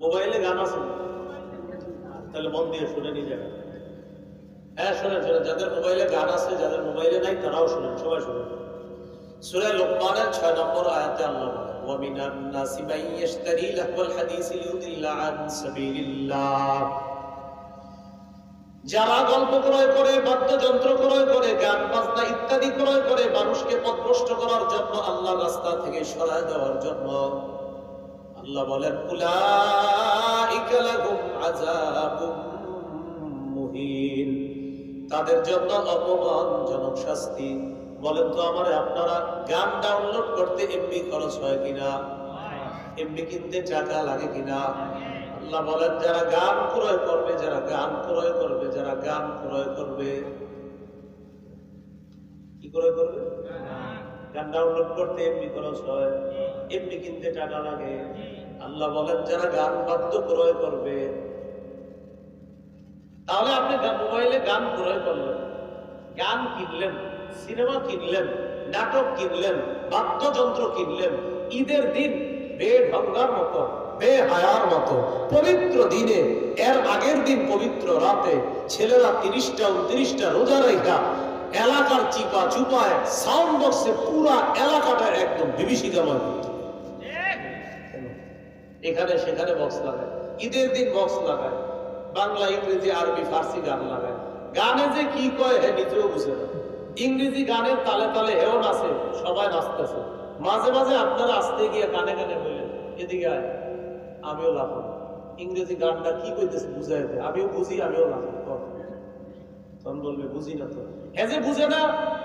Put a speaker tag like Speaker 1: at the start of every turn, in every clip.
Speaker 1: মোবাইলে গান আছে তাহলে মন দিয়ে শুনে নিয়ে যাবেন হ্যাঁ শোনেন শোনেন যাদের মোবাইলে গান আছে যাদের মোবাইলে নাই তারাও শুনেন সবাই শুনেন সূরা লোকমানের 6 নম্বর আয়াতে আল্লাহ বলেন وَمِنَ النَّاسِ مَن يَشْتَرِي لَهْوَ الْحَدِيثِ لِيُضِلَّ عَن سَبِيلِ اللَّهِ যারা গল্প ক্রয় করে বাদ্যযন্ত্র ক্রয় করে গান বাজনা ইত্যাদি ক্রয় করে মানুষকে পথভ্রষ্ট করার জন্য আল্লাহ রাস্তা থেকে সরায় দেওয়ার জন্য আল্লাহ বলেন মুহিন। তাদের জন্য অপমানজনক শাস্তি। বলেন তো আমার, আপনারা গান ডাউনলোড করতে এমবি খরচ হয় কিনা? এমবি কিনতে টাকা লাগে কিনা? আল্লাহ বলেন, যারা গান ক্রয় করবে, যারা গান ক্রয় করবে, যারা গান ক্রয় করবে। কি ক্রয় করবে? ডাউনলোড করতে এমবি খরচ হয়। এমবি কিনতে টাকা লাগে। আল্লাহ বলেন, যারা গান বাদ্য ক্রয় করবে, তাহলে আপনি মোবাইলে গান ক্রয় করলেন। গান কিনলেন, সিনেমা কিনলেন, নাটক কিনলেন, বাদ্যযন্ত্র কিনলেন, ঈদের দিন বেঢঙ্গার মতো, বেহায়ার মতো, পবিত্র দিনে, এর আগের দিন পবিত্র রাতে, ছেলেরা তিরিশটা, উনত্রিশটা রোজা রেখা এলাকার চিপা চুপায় সাউন্ড বক্সে পুরা এলাকাটা একদম বিভীষিকাময় করত। এখানে সেখানে বক্স লাগায়, ঈদের দিন বক্স লাগায়, বাংলা, ইংরেজি, আরবি, ফার্সি গান লাগায়। গানে যে কি কয় হে নিজেও বুঝে না। ইংরেজি গানের তালে তালে হেও নাচে, সবাই নাচতেছে। মাঝে মাঝে আপনারা আসতে গিয়ে গানে গানে বললেন এদিকে আয়, আমিও লাফাম ইংরেজি গানটা কি কইতেছে বুঝাইছে আমিও বুঝি, আমিও কর। তখন বলবে, বুঝি না তো। হ্যাঁ বুঝে না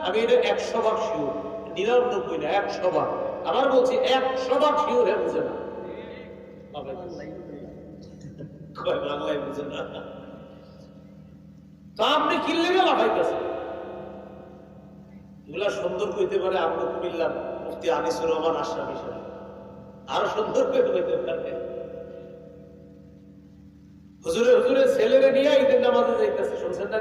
Speaker 1: আমি এটা একশো বার শিওর নিরানব্বই না, একশো বার। আবার বলছি, একশো বার শিওর হ্যাঁ বুঝে না বুঝে না আপনি কিনলে সুন্দর কইতে পারে আমরা কুমিল্লার আনিসুর রহমান আশরাফি সাহেব। আরও সুন্দর কইতে পারে। হুজুরে হুজুরে, ছেলেরা নিয়ে ঈদের নামাজে যাইতেছে, শুনছেন না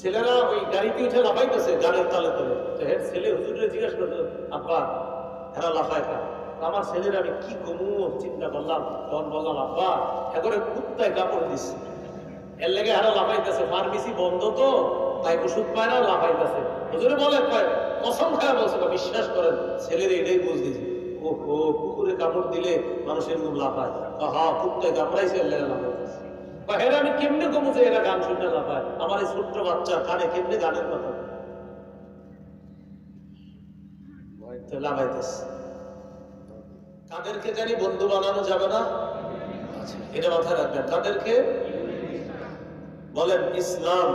Speaker 1: ছেলেরা ওই গাড়িতে উঠে লাফাইতেছে গাড়ির তালে তালে। তো ছেলে হুজুরে জিজ্ঞেস করছে আব্বা, এরা লাফায় তো আমার ছেলের আমি কি কমু চিন্তা করলাম, তখন বললাম, আব্বা, একবারে কুত্তায় কাপড় দিচ্ছে এর লেগে আরও লাফাইতেছে, ফার্মেসি বন্ধ তো, তাই ওষুধ পায় না, লাফাইতেছে। হুজুরে বলে কসম খায় বলছে বিশ্বাস করেন, ছেলের এটাই বুঝ দিছে ও কুকুরে কাপড় দিলে মানুষ এরকম লাফায়। হা কুত্তায় কামড়াইছে, এর লেগে লাফাইতেছে। বা আমি কেমনে কমু যে এরা গান শুনতে লাফায় আমার এই ছোট্ট বাচ্চা কানে কেমনে গানের কথা? জানি বন্ধু বানানো যাবে না? আচ্ছা, এটা মাথায় রাখবেন। বলেন ইসলাম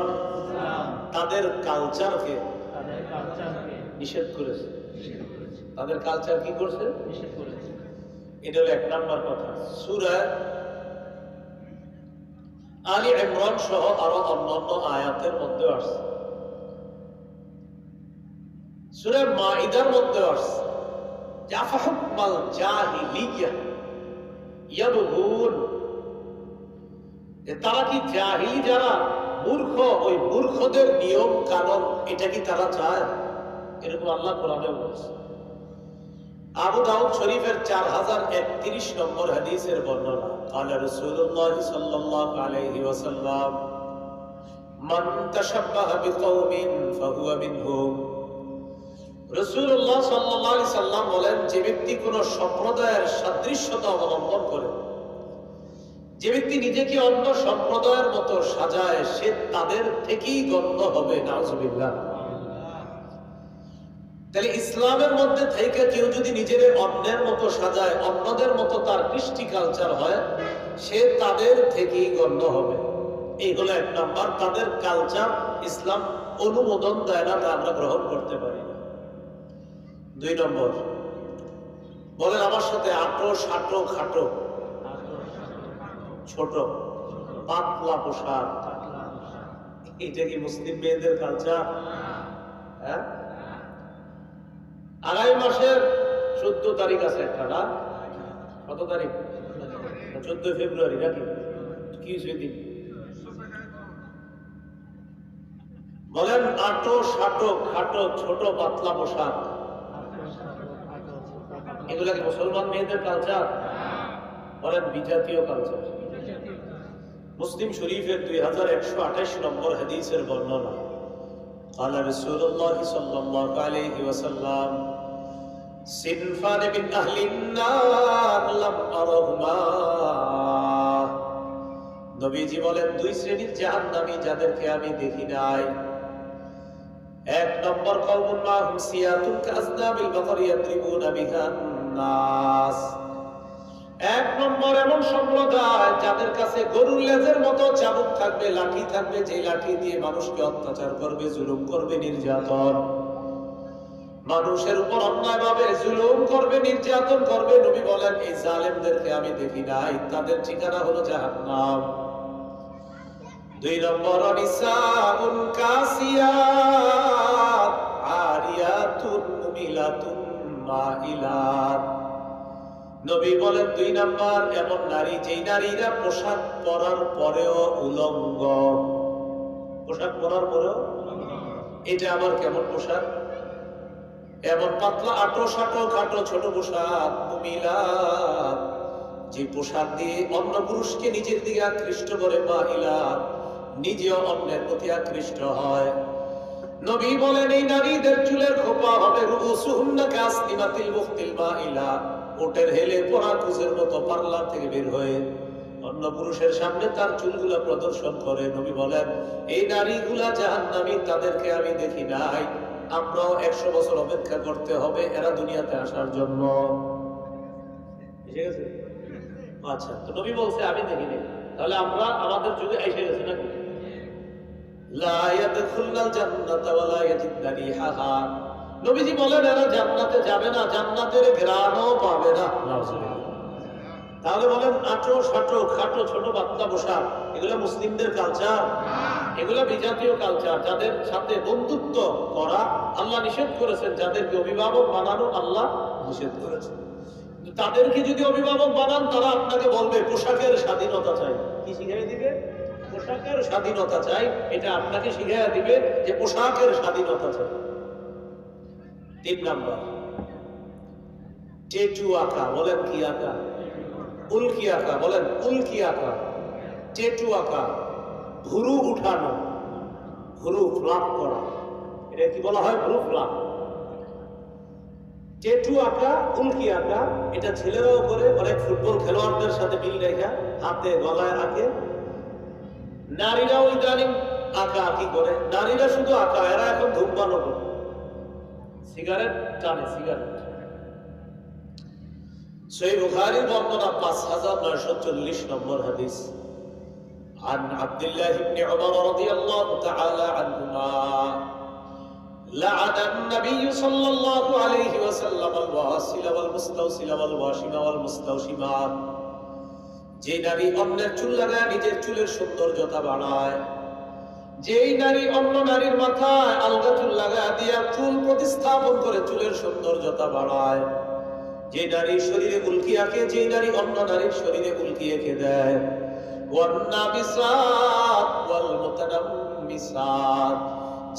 Speaker 1: তাদের কালচারকে নিষেধ করেছে। তাদের কালচার কি করছে? এটা হলো এক নাম্বার কথা। সুরা আলী ইমরান সহ আরও অন্যান্য আয়াতের মধ্যে আসছে। সুরা মাইদার মধ্যে আসছে। জাহিলিয়া তারা কি জাহিলি যারা? মূর্খ, ওই মূর্খদের নিয়ম কানুন এটা কি তারা চায়? এরকম আল্লাহ কোরআনে বলছে। আবু দাউদ শরীফের চার হাজার একত্রিশ নম্বর হাদিসের বর্ণনা। আল্লাহ রসুল্লাহ সাল্লাল্লাহু আলাইহি ওয়াসাল্লাম, মান তাশাব্বাহা বিকওমিন ফাহুয়া মিনহুম। রসুল্লাহ সাল্লাল্লাহু আলাইহি সাল্লাম বলেন, যে ব্যক্তি কোন সম্প্রদায়ের সাদৃশ্যতা অবলম্বন করে, যে ব্যক্তি নিজেকে অন্য সম্প্রদায়ের মতো সাজায়, সে তাদের থেকেই গণ্য হবে। নাউজুবিল্লাহ। তাহলে ইসলামের মধ্যে থেকে কেউ যদি নিজের অন্যের মতো সাজায়, অন্যদের মতো তার কৃষ্টি কালচার হয়, সে তাদের থেকেই গণ্য হবে। এই হলো এক নাম্বার। তাদের কালচার ইসলাম অনুমোদন দেয় না, তা আমরা গ্রহণ করতে পারি না। দুই নম্বর। বলেন আমার সাথে আটো সাটো খাটো। ছোট, পাতলা পোশাক। এটা কি মুসলিম মেয়েদের কালচার হ্যাঁ? আগামী মাসের চোদ্দ তারিখ আছে একটা কত তারিখ? চোদ্দ ফেব্রুয়ারি নাকি? কি সেদিন বলেন আটো, সাটো, খাটো, ছোট, পাতলা পোশাক। এগুলা কি মুসলমান মেয়েদের কালচার বলেন বিজাতীয় কালচার মুসলিম শরীফের দুই হাজার একশো আঠাশ নম্বর হাদিসের বর্ণনা। আল্লাহ রসুল্লাহ সাল্লাহ আলহি ওয়াসাল্লাম সিনফান আহলিন নার লাম নবীজি বলেন, দুই শ্রেণির জাহান্নামী যাদেরকে আমি দেখি নাই। এক নম্বর নাস। এক নম্বর এমন সম্প্রদায় যাদের কাছে গরুর লেজের মতো চাবুক থাকবে, লাঠি থাকবে, যে লাঠি দিয়ে মানুষকে অত্যাচার করবে, জুলুম করবে, নির্যাতন। মানুষের উপর অন্যায় ভাবে জুলুম করবে, নির্যাতন করবে, নবী বলেন, এই জালেমদেরকে আমি দেখি নাই। তাদের ঠিকানা হলো জাহান্নাম। দুই নম্বর, অনিসাউন কাসিয়াত আরিয়াতুন মুমিলাতুন মাইলাত। নবী বলেন, দুই নাম্বার, এমন নারী, যেই নারীরা পোশাক পরার পরেও উলঙ্গ। পোশাক পরার পরেও? এটা আবার কেমন পোশাক? এমন পাতলা আটো সাটো খাটো ছোট পোশাক মহিলা যে পোশাক দিয়ে অন্য পুরুষকে নিজের দিকে আকৃষ্ট করে মহিলা নিজেও অন্যের প্রতি আকৃষ্ট হয়। নবী বলেন, এই নারীদের চুলের খোপা হবে রুসুহুন্না কাসনিমাতিল মুফতিল মাইলা ওটের হেলে পরা কুজের মতো পার্লার থেকে বের হয়ে অন্য পুরুষের সামনে তার চুলগুলা প্রদর্শন করে। নবী বলেন, এই নারীগুলা জাহান্নামী, তাদেরকে আমি দেখি নাই। আমরাও একশো বছর অপেক্ষা করতে হবে এরা দুনিয়াতে আসার জন্য। আচ্ছা তো নবী বলছে, আমি দেখিনি। তাহলে আমরা আমাদের যুগে এসে গেছে বলেন তাহলে বলেন আটো খাটো ছোট বাচ্চা বসা এগুলো মুসলিমদের কালচার এগুলো বিজাতীয় কালচার যাদের সাথে বন্ধুত্ব করা আল্লাহ নিষেধ করেছেন, যাদেরকে অভিভাবক বানানো আল্লাহ নিষেধ করেছেন। তাদেরকে যদি অভিভাবক বানান, তারা আপনাকে বলবে, পোশাকের স্বাধীনতা চাই। কি শিখাই দিবে? পোশাকের স্বাধীনতা চাই, এটা আপনাকে শিখাইয়া দিবে যে পোশাকের স্বাধীনতা চাই। তিন নাম্বার। টেটু আঁকা, বলেন কি আঁকা? উল্কি আঁকা, বলেন উল্কি আঁকা। টেটু আঁকা। ভুরু উঠানো, ভুরু ফ্লাপ করা। এটা কি বলা হয়? ভুরু ফ্লাপ। টেটু আঁকা উল্কি আঁকা, এটা ছেলেরাও করে অনেক ফুটবল খেলোয়াড়দের সাথে মিল রেখা, হাতে গলায় আঁকে। নারীরাও ইদানিং আঁকা আঁকি করে। নারীরা শুধু আঁকা, এরা এখন ধূমপানও করে। সিগারেট টানে, সিগারেট। সহি বুখারীর বর্ণনা 5940 নম্বর হাদিস। عن عبد الله بن عمر رضي الله تعالى عنهما لعن النبي صلى الله عليه وسلم الواصل والمستوصل والواشم والمستوشمة যে নারী অন্যের চুল লাগায় নিজের চুলের সৌন্দর্যতা বাড়ায় যেই নারী অন্য নারীর মাথায় আলগা চুল লাগা দিয়া চুল প্রতিস্থাপন করে চুলের সৌন্দর্যতা বাড়ায় যে নারী শরীরে উল্কি আঁকে যে নারী অন্য নারীর শরীরে উল্কি এঁকে দেয় ওয়ান্নাবিসাত ওয়াল মুতানাম্মিসাত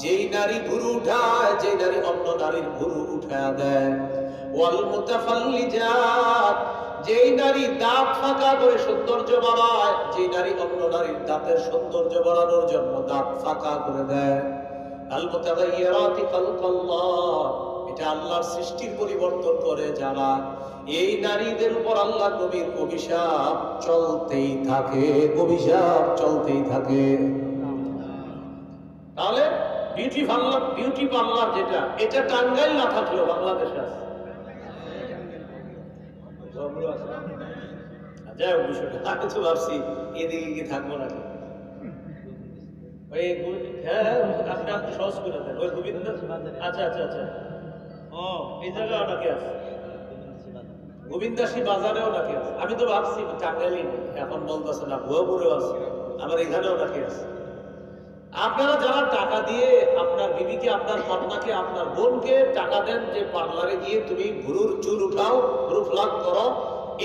Speaker 1: যেই নারী ভুরু উঠায় যে নারী অন্য নারীর ভুরু উঠায় দেয়। ওয়াল মুতাফাল্লিজাত যেই নারী দাঁত ফাঁকা করে সৌন্দর্য বাড়ায় যে নারী অন্য নারীর দাঁতের সৌন্দর্য বাড়ানোর জন্য দাঁত ফাঁকা করে দেয়। আল মুতাগাইয়িরাতি খালকাল্লাহ। এটা আল্লাহর সৃষ্টির পরিবর্তন করে যারা এই নারীদের উপর আল্লাহ নবীর অভিশাপ চলতেই থাকে অভিশাপ চলতেই থাকে। তাহলে বিউটি পার্লার বিউটি পার্লার যেটা এটা টাঙ্গাইল না বাংলাদেশে এদিকে থাকব হ্যাঁ হ্যাঁ, সহজ ওই আচ্ছা আচ্ছা আচ্ছা। আছে। আমি তো ভাবছি এখন না, ভুয়াপুরেও আছে। আমার আছে। আপনারা যারা টাকা দিয়ে আপনার বিবিকে, আপনার আপনার বোনকে টাকা দেন যে পার্লারে গিয়ে তুমি ভুরুর চুল উঠাও ভুরু ফ্লাগ করো,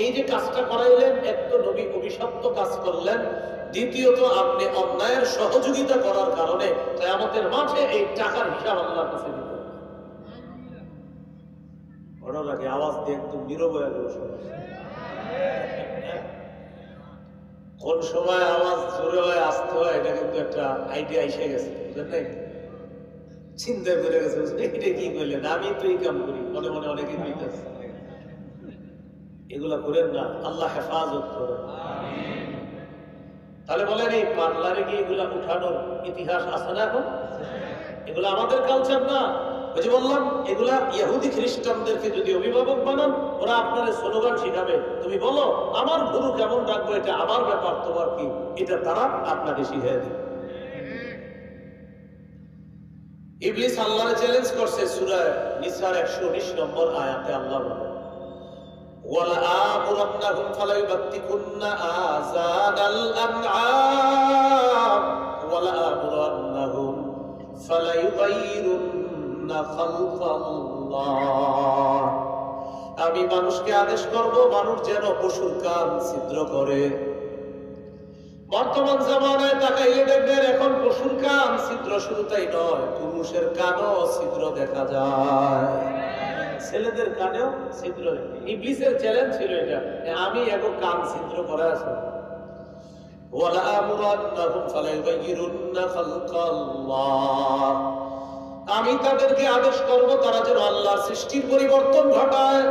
Speaker 1: এই যে কাজটা করাইলেন, এক তো নবী অভিশপ্ত কাজ করলেন, দ্বিতীয়ত আপনি অন্যায়ের সহযোগিতা করার কারণে আমাদের মাঠে এই টাকার হিসাব আল্লাহর কাছে আওয়াজ দিয়ে নীরব হয়ে কোন সময় আওয়াজ জোরে হয় আসতে হয়, এটা কিন্তু একটা আইডিয়া এসে গেছে, বুঝলেন নাই? চিন্তা করে গেছে এটা কি আমি তো এই কাম করি। মনে মনে অনেকে এগুলা করেন না, আল্লাহ হেফাজত করেন। তাহলে বলেন, এই পার্লারে গিয়ে এগুলা উঠানোর ইতিহাস আছে না এখন? এগুলো আমাদের কালচার না। ওই যে বললাম, এগুলা ইহুদি খ্রিস্টানদেরকে যদি অভিভাবক বানান, ওরা আপনার স্লোগান শিখাবে। তুমি বলো, আমার গুরু কেমন রাখব এটা আমার ব্যাপার, তোমার কি? এটা তারা আপনাকে শিখিয়ে দেবে। ইবলিস আল্লাহরে চ্যালেঞ্জ করছে সূরা নিসার 119 নম্বর আয়াতে আল্লাহ বলে ওয়ালা আমরানাহুম ফালা ইবাতিকুন্না আযানাল আনআম আমি মানুষকে আদেশ করব, মানুষ যেন পশুর কান ছিদ্র করে। বর্তমান জামানায় তাকাইলে দেখবেন এখন পশুর কান ছিদ্র শুধু তাই নয়, পুরুষের কানও ছিদ্র দেখা যায়। ছেলেদের কানেও ছিদ্র ইবলিসের চ্যালেঞ্জ ছিল এটা আমি এখন কান ছিদ্র করে খালকাল্লাহ। আমি তাদেরকে আদেশ করব, তারা যেন আল্লাহর সৃষ্টির পরিবর্তন ঘটায়।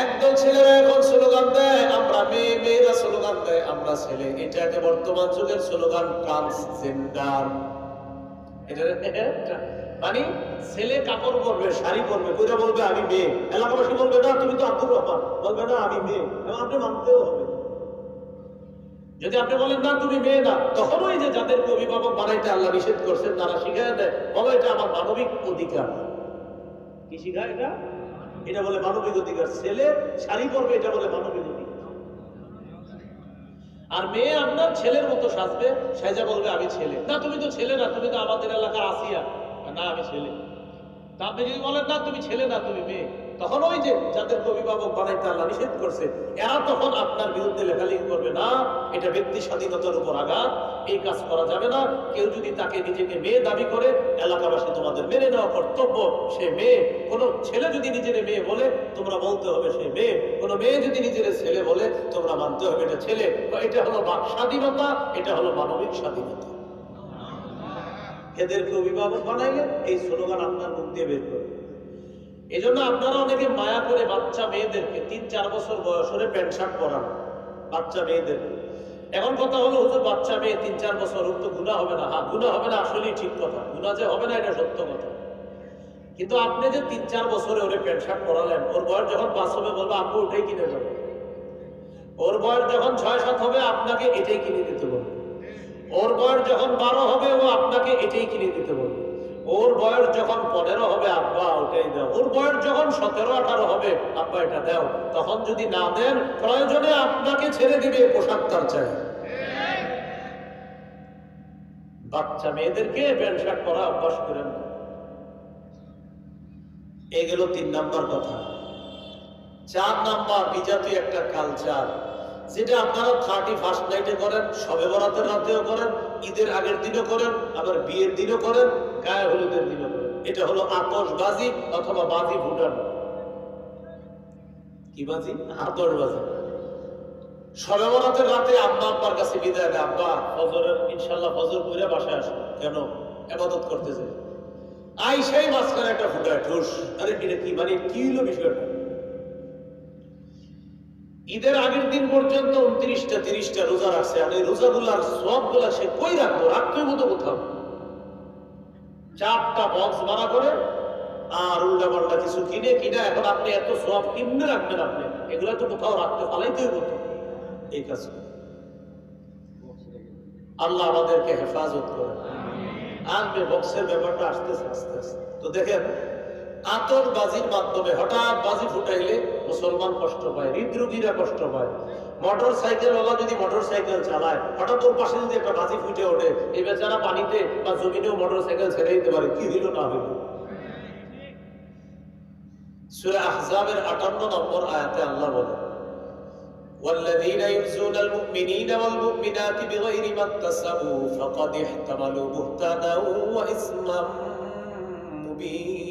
Speaker 1: একদল ছেলেরা এখন স্লোগান দেয়, আমরা মেয়ে, মেয়েরা স্লোগান দেয়, আমরা ছেলে। এটা একটা বর্তমান যুগের স্লোগান, ট্রান্সজেন্ডার। মানে ছেলে কাপড় পরবে, শাড়ি পরবে কোথা বলবে, আমি মেয়ে। এলাকাবাসী বলবে না, তুমি তো আব্দুর রহমান। বলবে, না, আমি মেয়ে। আপনি মানতেও হবে। যদি আপনি বলেন, না, তুমি মেয়ে না, তখন ওই যে যাদেরকে অভিভাবক বানাইতে আল্লাহ নিষেধ করছেন, তারা শিখায় দেয় বলো এটা আমার মানবিক অধিকার। কি শিখায় এটা? এটা বলে মানবিক অধিকার। ছেলে শাড়ি পরবে, এটা বলে মানবিক অধিকার। আর মেয়ে আপনার ছেলের মতো সাজবে সাইজা বলবে, আমি ছেলে। না, তুমি তো ছেলে না, তুমি তো আমাদের এলাকার আসিয়া। না, আমি ছেলে। তা আপনি যদি বলেন, না, তুমি ছেলে না, তুমি মেয়ে। তখন ওই যে যাদের অভিভাবক বানাইতে আল্লাহ নিষেধ করছে, এরা তখন আপনার বিরুদ্ধে লেখালেখি করবে না, এটা ব্যক্তি স্বাধীনতার উপর আঘাত, এই কাজ করা যাবে না, কেউ যদি তাকে নিজেকে মেয়ে দাবি করে, এলাকাবাসী তোমাদের মেনে নেওয়া কর্তব্য, সে মেয়ে, কোন ছেলে যদি নিজের মেয়ে বলে, তোমরা বলতে হবে সে মেয়ে, কোন মেয়ে যদি নিজের ছেলে বলে, তোমরা মানতে হবে এটা ছেলে এটা হলো বাক স্বাধীনতা, এটা হলো মানবিক স্বাধীনতা। এদেরকে অভিভাবক বানাইলে এই স্লোগান আপনার মুখ দিয়ে বের করবে। এই জন্য আপনারা অনেকে মায়া করে বাচ্চা মেয়েদেরকে তিন, চার বছর বয়স হলে প্যান্ট, শার্ট পরান, বাচ্চা মেয়েদের এখন কথা হলো, হুজুর, বাচ্চা মেয়ে তিন, চার বছর ওর তো গুণা হবে না। হ্যাঁ গুণা হবে না, আসলেই ঠিক কথা। গুণা যে হবে না, এটা সত্য কথা। কিন্তু আপনি যে তিন, চার বছরে ওরে প্যান্ট, শার্ট পরালেন, ওর বয়স যখন পাঁচ হবে, বলবে, আপু, ওটাই কিনে দেবে ওর বয়স যখন ছয়, সাত হবে, আপনাকে এটাই কিনে দিতে বলবে। ওর বয়স যখন বারো হবে, ও আপনাকে এটাই কিনে দিতে বলবে। ওর বয়স যখন পনেরো হবে, আব্বা, ওটাই দাও। ওর বয়স যখন সতেরো, আঠারো হবে, আব্বা, এটা দাও। তখন যদি না দেন, প্রয়োজনে আপনাকে ছেড়ে দিবে পোশাক তার চাই। বাচ্চা মেয়েদেরকে প্যান্ট শার্ট পরা অভ্যাস করেন। এই গেল তিন নাম্বার কথা। চার নাম্বার বিজাতীয় একটা কালচার যেটা আপনারা থার্টি ফার্স্ট নাইটে করেন, সবে বরাতের রাতেও করেন, ঈদের আগের দিনও করেন, আবার বিয়ের দিনও করেন, গায়ে হলুদের দিনও করেন। এটা হলো আতশবাজি অথবা বাজি ফুটানো কি বাজি? আতশবাজি সবে বরাতের রাতে আম্মা আব্বার কাছে বিদায় দেয় আব্বা, ফজরের ইনশাল্লাহ ফজর করে বাসায় আসো। কেন? আবাদত করতেছে আই সেই মাঝখানে একটা ফুটায় ঠুস। আরে, এটা কি মানে কি হলো বিষয়টা? ঈদের আগের দিন পর্যন্ত উনত্রিশটা, তিরিশটা রোজা রাখছে। আর এই রোজাগুলার সবগুলা সে কই রাখতো রাখতে মতো কোথাও। চারটা বক্স ভাড়া করে আর উল্টা পাল্টা কিছু কিনে কিনে এখন আপনি এত সব কিনতে রাখবেন আপনি? এগুলা তো কোথাও রাখতে পালাইতেই হতো এই কাজ। আল্লাহ আমাদেরকে হেফাজত করে আসবে বক্সের ব্যাপারটা আসতেছে আস্তে আস্তে তো দেখেন আতরবাজির মাধ্যমে হঠাৎ বাজি ফুটাইলে মুসলমান কষ্ট পায় হৃদরোগীরা কষ্ট পায় মোটর সাইকেল ওলা যদি মোটর সাইকেল চালায় হঠাৎ ওর পাশে যদি একটা বাজি ফুটে ওঠে এই বেচারা পানিতে বা জমিনেও মোটর সাইকেল ছেড়ে দিতে পারে কি হইল না হইল সূরা আহজাবের 58 নম্বর আয়াতে আল্লাহ বলেন والذين يؤذون المؤمنين والمؤمنات بغير ما اكتسبوا فقد احتملوا بهتانا وإثما مبينا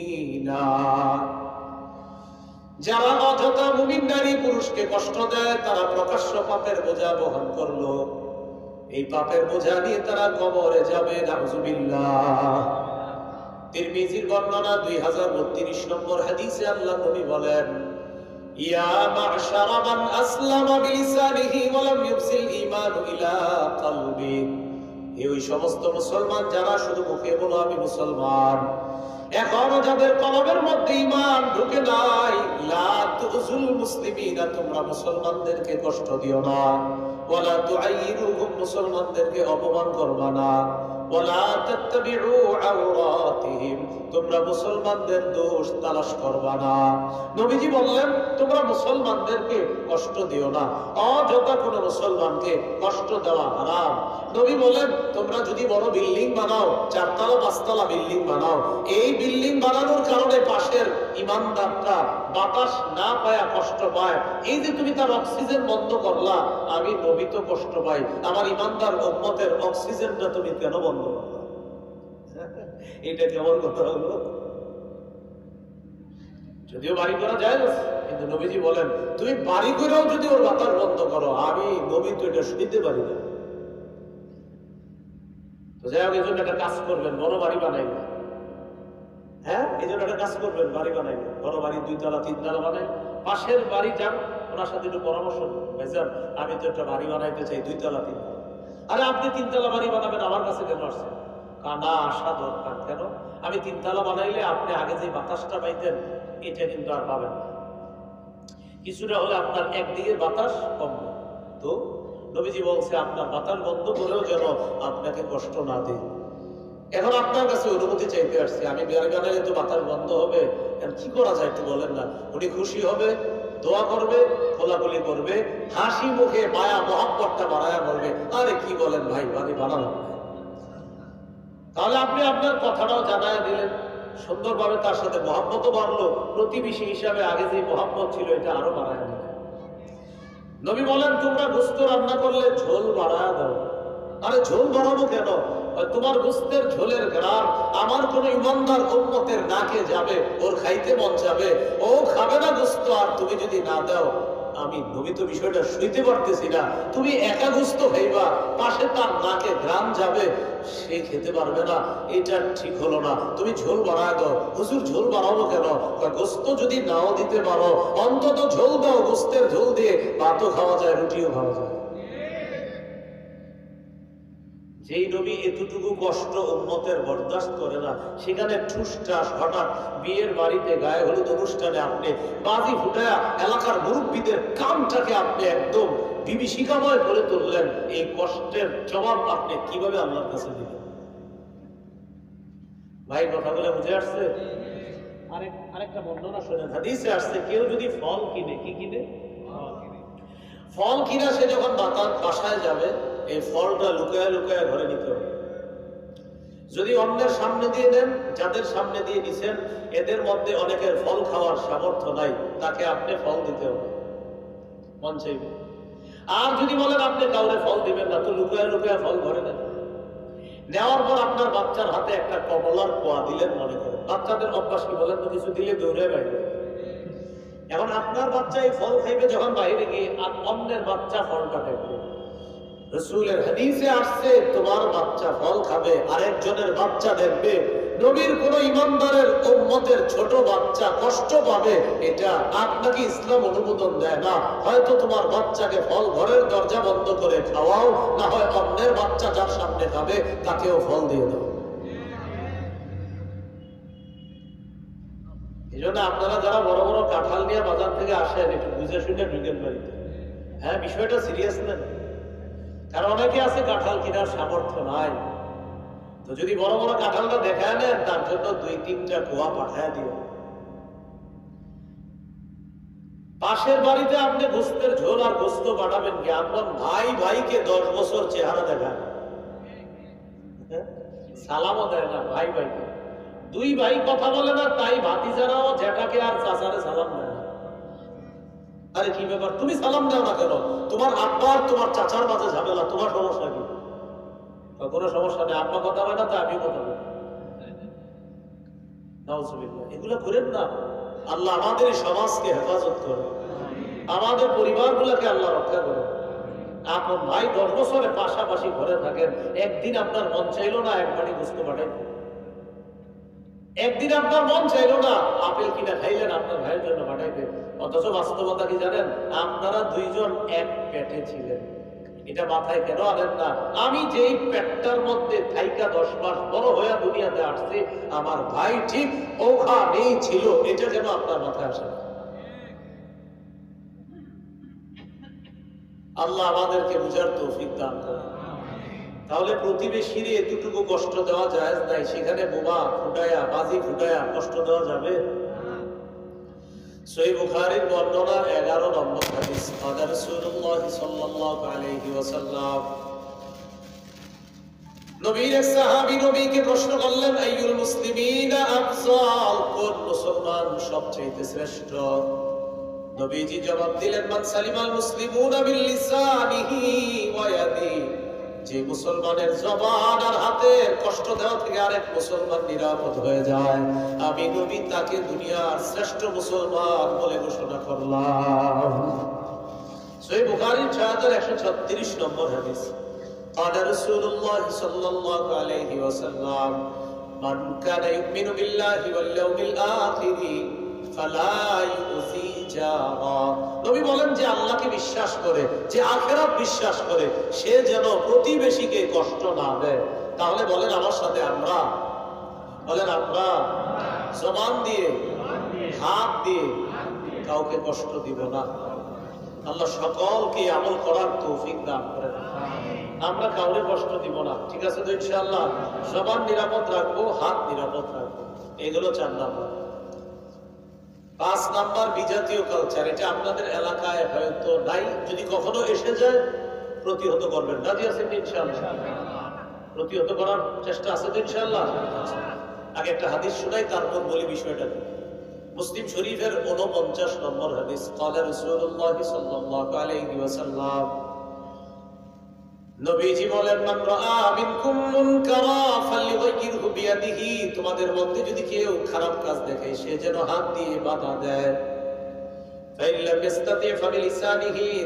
Speaker 1: যারা অযথা মুমিন নারী পুরুষকে কষ্ট দেয়, তারা প্রকাশ্য পাপের বোঝা বহন করল। এই পাপের বোঝা নিয়ে তারা কবরে যাবে, নাউজুবিল্লাহ। তিরমিজির বর্ণনা 2032 নম্বর হাদিসে আল্লাহ নবী বলেন, ইয়া আসলামা বিলিসানিহি ইউসিল ঈমানু ইলা কলবি। এই সমস্ত মুসলমান, যারা শুধু মুখে বলো, আমি মুসলমান। এখনও যাদের কলমের মধ্যে ইমান ঢুকে নাই তোমরা মুসলমানদেরকে কষ্ট দিও না। মুসলমানদেরকে অপমান করবা না। তোমরা যদি বড় বিল্ডিং বানাও, চারতলা, পাঁচতলা বিল্ডিং বানাও, এই বিল্ডিং বানানোর কারণে পাশের ইমানদারটা বাতাস না পায়া কষ্ট পায়। এই যে তুমি তার অক্সিজেন বন্ধ করলা, আমি নবী তো কষ্ট পাই। আমার ইমানদার উম্মতের অক্সিজেনটা তুমি কেন বন্ধ এটা কেমন কথা হলো? যদিও বাড়ি করা যায় না, কিন্তু নবীজি বলেন, তুমি বাড়ি করেও যদি ওর বন্ধ করো, আমি নবী তো এটা শুনিতে পারি না। তো যাই হোক একটা কাজ করবেন, বড় বাড়ি বানাইবেন। হ্যাঁ এই জন্য একটা কাজ করবেন, বাড়ি বানাইবেন। বড় বাড়ি তলা, তিন তলা বানাই পাশের বাড়ি যান, ওনার সাথে একটু পরামর্শ। ভাইজান আমি তো একটা বাড়ি বানাইতে চাই, দুই তলা, তিন তলা। আরে আপনি তিনতলা বাড়ি বানাবেন, আমার কাছে কেন আসছেন? কানা আসা দরকার কেন? আমি তিনতলা বানাইলে আপনি আগে যে বাতাসটা পাইতেন, এটা কিন্তু আর পাবেন কিছুটা হলে আপনার একদিকের বাতাস কমবে তো নবীজি বলছে, আপনার বাতাস বন্ধ করেও যেন আপনাকে কষ্ট না দিই এখন আপনার কাছে অনুমতি চাইতে আসছি। আমি বিয়ার গানালে তো বাতাস বন্ধ হবে কি করা যায় একটু বলেন না। উনি খুশি হবে দোয়া করবে, খোলাখুলি করবে, হাসি মুখে মায়া, মহাব্বতটা বাড়ায়া বলবে, আরে কি বলেন ভাই বাড়ি বানানো তাহলে আপনি আপনার কথাটাও জানায় দিলেন। সুন্দরভাবে তার সাথে মহাব্বতও বাড়লো, প্রতিবেশী হিসাবে আগে যে মহাব্বত ছিল এটা আরও বাড়ায় দিলেন। নবী বলেন, তোমরা গোস্ত রান্না করলে ঝোল বাড়ায় দাও। আরে ঝোল বাড়াবো কেন? তোমার গোস্তের ঝোলের গ্রাম আমার কোন ইমানদার উম্মতের নাকে যাবে, ওর খাইতে মন যাবে। ও খাবে না গোস্ত, আর তুমি যদি না দাও, আমি নবী তো বিষয়টা শুইতে পারতেছি না। তুমি একা গোস্ত খাইবা, পাশে তার নাকে গ্রাম যাবে, সে খেতে পারবে না, এটা ঠিক হলো না। তুমি ঝোল বাড়ায় দাও। হুজুর, ঝোল বাড়াবো কেন? গোস্ত যদি নাও দিতে পারো, অন্তত ঝোল দাও, গোস্তের ঝোল দিয়ে ভাতও খাওয়া যায়, রুটিও খাওয়া যায়। যেই নবী এতটুকু কষ্ট উন্মতের বরদাস্ত করে না, সেখানে ঠুসটাস হঠাৎ বিয়ের বাড়িতে গায়ে হলুদ অনুষ্ঠানে আপনি বাজি ফুটায়া এলাকার মুরব্বীদের কামটাকে আপনি একদম বিভীষিকাময় করে তুললেন, এই কষ্টের জবাব আপনি কীভাবে আল্লাহর কাছে দিলেন? ভাই, কথাগুলো বুঝে আসছে? আরেক আরেকটা আসছে, কেউ যদি ফল কিনে, কি কিনে? কিনা। সে যখন বাসায় যাবে এই ফলটা লুকায় লুকায় ঘরে নিতে হবে। যদি অন্যের সামনে দিয়ে দেন, যাদের সামনে দিয়ে নিছেন, এদের মধ্যে অনেকের ফল খাওয়ার সামর্থ্য নাই, তাকে আপনি ফল দিতে হবে। মন আর যদি বলেন, আপনি কাউরে ফল দিবেন না, তো লুকায় লুকায় ফল ঘরে নেন। নেওয়ার পর আপনার বাচ্চার হাতে একটা কমলার কোয়া দিলেন মনে করেন বাচ্চাদের অভ্যাস কি বলেন তো, কিছু দিলে দৌড়ে বাইরে এখন আপনার বাচ্চা এই ফল খাইবে যখন বাইরে গিয়ে, আর অন্যের বাচ্চা ফলটা খাইবে। রসুলের হাদিসে আসছে, তোমার বাচ্চা ফল খাবে, আরেকজনের বাচ্চা দেখবে। নবীর কোন ইমানদারের উম্মতের ছোট বাচ্চা কষ্ট পাবে, এটা আপনাকে ইসলাম অনুমোদন দেয় না। হয়তো তোমার বাচ্চাকে ফল ঘরের দরজা বন্ধ করে খাওয়াও, না হয় অন্যের বাচ্চা যার সামনে খাবে, তাকেও ফল দিয়ে দাও। এই জন্য আপনারা যারা বড় বড় কাঁঠাল নিয়ে বাজার থেকে আসেন, একটু বুঝে শুনে ঢুকেন বাড়িতে। হ্যাঁ বিষয়টা সিরিয়াস নেন কারণ অনেকে আছে কাঁঠাল কেনার সামর্থ্য নাই। তো যদি বড় বড় কাঁঠালটা দেখায় নেন, তার জন্য দুই তিনটা কুয়া পাঠায় দিও। পাশের বাড়িতে আপনি গোস্তের ঝোল আর গোস্ত পাঠাবেন কি? আপনার ভাই ভাইকে দশ বছর চেহারা হ্যাঁ? সালামও দেয় না, ভাই ভাইকে। দুই ভাই কথা বলে না, তাই ভাতিজারাও জ্যাঠাকে আর চাচারে সালাম দেয় আরে কি ব্যাপার? তুমি সালাম দাও না কেন? তোমার আব্বা আর তোমার চাচার মাঝে ঝামেলা, তোমার সমস্যা কি? কোনো সমস্যা নেই, আব্বা কথা হয় না তা আমি কথা বলি। এগুলো করেন না। আল্লাহ আমাদের সমাজকে হেফাজত করে। আমাদের পরিবারগুলোকে আল্লাহ রক্ষা করে। আপনার ভাই দশ বছরে পাশাপাশি ঘরে থাকেন, একদিন আপনার মন চাইলো না, এক বুঝতে পারেন একদিন আপনার মন চাইলো না, আপেল কিনা খাইলেন, আপনার ভাইয়ের জন্য পাঠাইতে অথচ বাস্তবতা কি জানেন? আপনারা দুইজন এক পেটে ছিলেন। এটা মাথায় কেন আনেন না? আমি যেই পেটটার মধ্যে থাইকা দশ মাস বড় হইয়া দুনিয়াতে আসছে, আমার ভাই ঠিক ওখানেই ছিল। এটা যেন আপনার মাথায় আসে আল্লাহ আমাদেরকে বুঝার তৌফিক দান করে তাহলে প্রতিবেশীর এতটুকু কষ্ট দেওয়া যায়, তাই সেখানে বোমা ফুটায়া, বাজি ফুটায়া কষ্ট দেওয়া যাবে? সই বর্ণনা এগারো নম্বর হাদিস। আদার সাল্লাল্লাহু আলাইহি ওয়াসাল্লাম, নবীর সাহাবী নবীকে প্রশ্ন করলেন, আইয়ুল মুসলিমিনা আফজাল? কোন মুসলমান সবচেয়ে শ্রেষ্ঠ? নবীজি জবাব দিলেন, মান সালিমাল মুসলিমুনা বিল লিসানিহি ওয়া ইয়াদিহি। যে মুসলমানের জবান আর হাতের কষ্ট দেওয়া থেকে আরেক মুসলমান নিরাপদ হয়ে যায় আমি নবী তাকে দুনিয়ার শ্রেষ্ঠ মুসলমান বলে ঘোষণা করলাম সহি বুখারীর 6136 নম্বর হাদিস قال رسول الله صلى الله عليه وسلم من كان يؤمن بالله واليوم الآخر فلا يؤذي جارا নবী বলেন যে আল্লাহকে বিশ্বাস করে, যে আখেরাত বিশ্বাস করে, সে যেন প্রতিবেশীকে কষ্ট না দেয়। তাহলে বলেন আমার সাথে আমরা? বলেন আমরা? জবান দিয়ে, হাত দিয়ে কাউকে কষ্ট দিব না। আল্লাহ সকলকে আমল করার তৌফিক দান আমরা কাউরে কষ্ট দিব না। ঠিক আছে তো ইনশাআল্লাহ? জবান নিরাপদ রাখব, হাত নিরাপদ রাখব। এগুলো নাম্বার। পাঁচ নাম্বার বিজাতীয় কালচার এটা আপনাদের এলাকায় হয়তো নাই। যদি কখনো এসে যায়, প্রতিহত করবেন। রাজি আছেন ইনশাল্লাহ প্রতিহত করার চেষ্টা আছে তো ইনশাল্লাহ আগে একটা হাদিস শোনাই, তারপর বলি বিষয়টা। মুসলিম শরীফের উনপঞ্চাশ নম্বর হাদিস কালা রসুল্লাহ সাল্লাল্লাহু আলাইহি ওয়াসাল্লাম, নবীজি বলেন, মান রাআ মিনকুম মুনকারা ফালইউ তোমাদের মধ্যে যদি কেউ খারাপ কাজ দেখে, সে যেন হাত দিয়ে বাধা দেয়।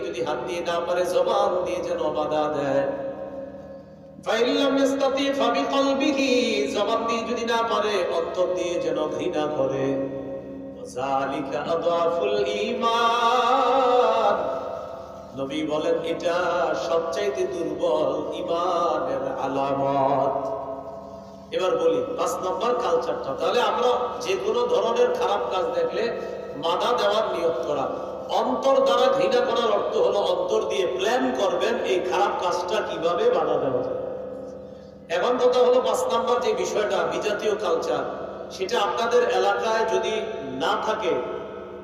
Speaker 1: যদি হাত দিয়ে জবান দিয়ে যেন বাধা দেয়। জবান দিয়ে যদি না পারে দিয়ে যেন বলেন, এটা সবচাইতে দুর্বল ইমানের আলামত। এবার বলি, পাঁচ নম্বর কালচারটা তাহলে আমরা যে কোনো ধরনের খারাপ কাজ দেখলে মানা দেওয়ার নিয়োগ করা। অন্তর দ্বারা ঘৃণা করার অর্থ হলো অন্তর দিয়ে প্ল্যান করবেন এই খারাপ কাজটা কীভাবে বাধা দেওয়া যায়। এখন কথা হলো পাঁচ নাম্বার যে বিষয়টা, বিজাতীয় কালচার সেটা আপনাদের এলাকায় যদি না থাকে,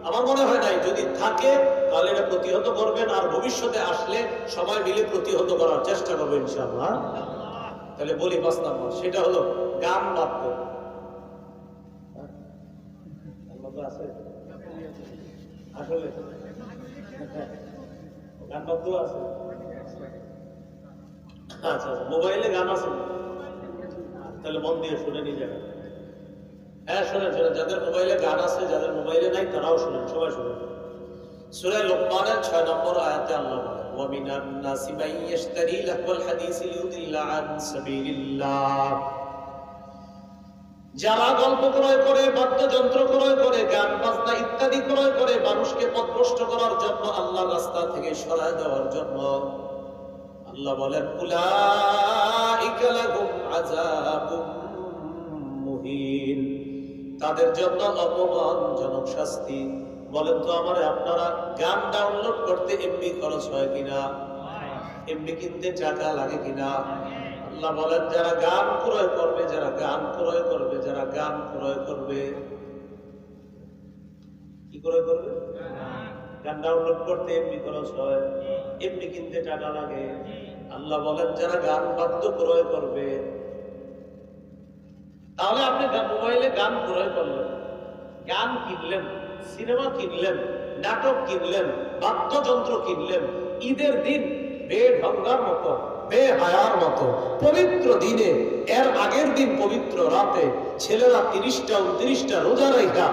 Speaker 1: আমার মনে হয় নাই, যদি থাকে, তাহলে এটা প্রতিহত করবেন, আর ভবিষ্যতে আসলে সবাই মিলে প্রতিহত করার চেষ্টা করবেন ইনশাআল্লাহ। তাহলে বলি পাঁচ নাম্বার, সেটা হলো গান বাদ্য আসলে? গান বাদ্য আছে? আচ্ছা আচ্ছা মোবাইলে গান আছে? তাহলে মন দিয়ে শুনে নিয়ে যাবেন। হ্যাঁ শোনেন শোনেন, যাদের মোবাইলে গান আছে, যাদের মোবাইলে নাই, তারাও শোনেন, সবাই শোনেন। সূরা লোকমানের 6 নম্বর আয়াতে আল্লাহ ওয়া মিনান নাসি মান ইশতারি লাহওয়াল হাদিস লিউদিল্লা আন সাবিলিল্লাহ যারা গল্প ক্রয় করে, বাদ্যযন্ত্র ক্রয় করে, গান বাজনা ইত্যাদি ক্রয় করে, মানুষকে পথভ্রষ্ট করার জন্য আল্লাহ রাস্তা থেকে সরায় দেওয়ার জন্য আল্লাহ বলেন মুহিন। তাদের জন্য অপমানজনক শাস্তি। বলেন তো আমারে, আপনারা গান ডাউনলোড করতে এমবি খরচ হয় কিনা? এমবি কিনতে টাকা লাগে কিনা? আল্লাহ বলেন, যারা গান ক্রয় করবে, যারা গান ক্রয় করবে, যারা গান ক্রয় করবে, কি ক্রয় করবে? গান ডাউনলোড করতে এমনি খরচ হয়, এমনি কিনতে টাকা লাগে। আল্লাহ বলেন, যারা গান বাদ্য ক্রয় করবে, তাহলে আপনি মোবাইলে গান ক্রয় করলেন, গান কিনলেন। সিনেমা কিনলেন, নাটক কিনলেন, বাদ্যযন্ত্র কিনলেন, ঈদের দিন বেঢঙ্গার মতো, বেহায়ার মতো, পবিত্র দিনে, এর আগের দিন পবিত্র রাতে ছেলেরা তিরিশটা, উনত্রিশটা রোজা রেখা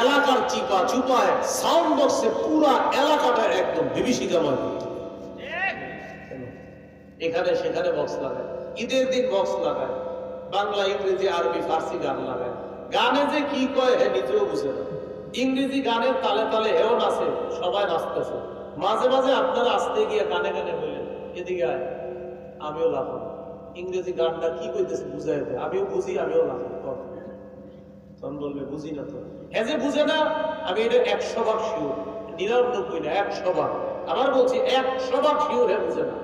Speaker 1: এলাকার চিপা চুপায় সাউন্ড বক্সে পুরা এলাকাটা একদম বিভীষিকাময় এখানে, সেখানে বক্স লাগায়। ঈদের দিন বক্স লাগায়। বাংলা, ইংরেজি, আরবি, ফার্সি গান লাগায়। গানে যে কি কয়, হে নিজেও বুঝে না। ইংরেজি গানের তালে তালে হেও নাচে, সবাই নাচতেছে। মাঝে মাঝে আপনারা আসতে গিয়ে কানে কানে বললেন, এদিকে আমিও লাফাবো ইংরেজি গানটা কি কইতেছে বুঝাই দেয়। আমিও বুঝি, আমিও কর। তখন বলবে, বুঝি না তো। হ্যাঁ যে বুঝে না, আমি এটা একশো ভাগ শিওর। নিরানব্বই না, একশো ভাগ আবার বলছি, একশো ভাগ শিওর হ্যাঁ বুঝে না।